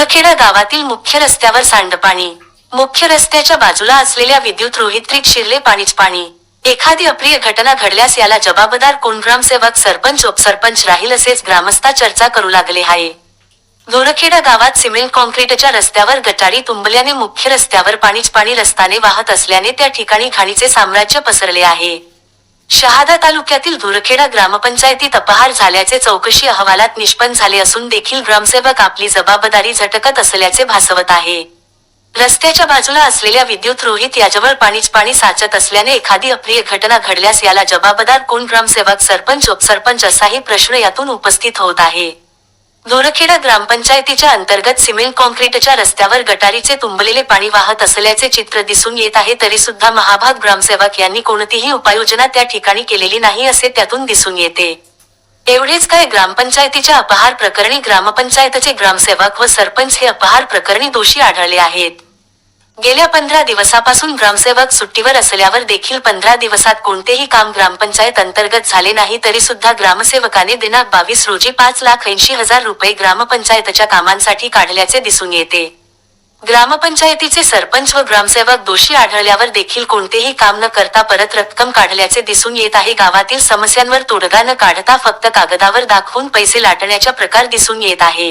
धुरखेडा गावातील मुख्य रस्त्यावर सांडपाणी. मुख्य रस्त्याच्या बाजूला असलेल्या विद्युत रोहित्रीत शिरले पाणीच पाणी. एखादी अप्रिय घटना घडल्यास याला जबाबदार कोण ग्रामसेवक सरपंच उपसरपंच राहील असेच ग्रामस्था चर्चा करू लागले आहे. गोरखेडा गावात सिमेंट कॉन्क्रीटच्या रस्त्यावर गटारी तुंबल्याने मुख्य रस्त्यावर पाणीच पाणी रस्ताने वाहत असल्याने त्या ठिकाणी घाणीचे साम्राज्य पसरले आहे. शहादा तालुक्यातील धुरखेडा ग्रामपंचायतीत अपहार झाल्याचे चौकशी अहवालात निष्पन्न झाले असून देखील ग्रामसेवक आपली जबाबदारी झटकत असल्याचे भासवत आहे. रस्त्याच्या बाजूला असलेल्या विद्युत रोहित याजवळ पाणीच पाणी साचत असल्याने एखादी अप्रिय घटना घडल्यास याला जबाबदार कोण? ग्रामसेवक सरपंच उपसरपंच असाही प्रश्न यातून उपस्थित होत आहे. गोरखेडा ग्रामपंचायतीच्या अंतर्गत सिमेंट कॉन्क्रीटच्या रस्त्यावर गटारीचे तुंबलेले पाणी वाहत असल्याचे चित्र दिसून येत आहे तरी सुद्धा महाभाग ग्रामसेवक यांनी कोणतीही उपाययोजना त्या ठिकाणी केलेली नाही असे त्यातून दिसून येते. एवढेच काय ग्रामपंचायतीच्या अपहार प्रकरणी ग्रामपंचायतचे ग्रामसेवक व सरपंच हे अपहार प्रकरणी दोषी आढळले आहेत. गेल्या पंधरा दिवसापासून ग्रामसेवक सुट्टीवर असल्यावर देखील पंधरा दिवसात कोणतेही काम ग्रामपंचायत अंतर्गत झाले नाही तरी सुद्धा ग्रामसेवकाने दिनांक बावीस रोजी पाच लाख ऐंशी हजार रुपये ग्रामपंचायतच्या कामांसाठी काढल्याचे दिसून येते. ग्रामपंचायतीचे सरपंच व ग्रामसेवक दोषी आढळल्यावर देखील कोणतेही काम न करता परत रक्कम काढल्याचे दिसून येत आहे. गावातील समस्यांवर तोडगा न काढता फक्त कागदावर दाखवून पैसे लाटण्याचा प्रकार दिसून येत आहे.